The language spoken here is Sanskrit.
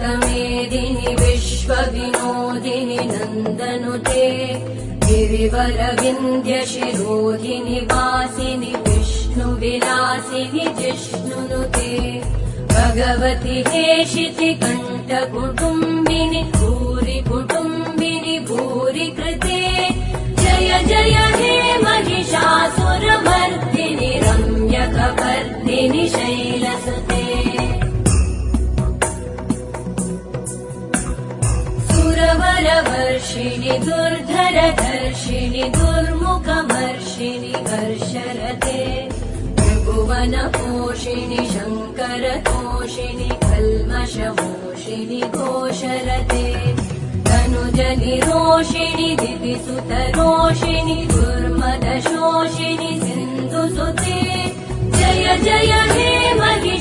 नन्दितमेदिनि विश्वविनोदिनि नन्दनुते गिरिवरविन्द्यशिरोधिनि वासिनि विष्णुविलासिनि जिष्णुनुते भगवति हेशिति कण्ठकुटुम्बिनि भूरि कुटुम्बिनि भूरि कृते जय जय हे महिषासुरमर्दिनि रम्यकपर्दिनि शैलसुते सुरवरवर्षिणि दुर्धरधर्षिणि दुर्मुखमर्षिणि हर्षरते त्रिभुवनपोषिणि शङ्करतोषिणि कल्मषमोषिणि घोषरते तनुजनिरोषिणि दिविसुतरोषिणि दुर्मदशोषिणि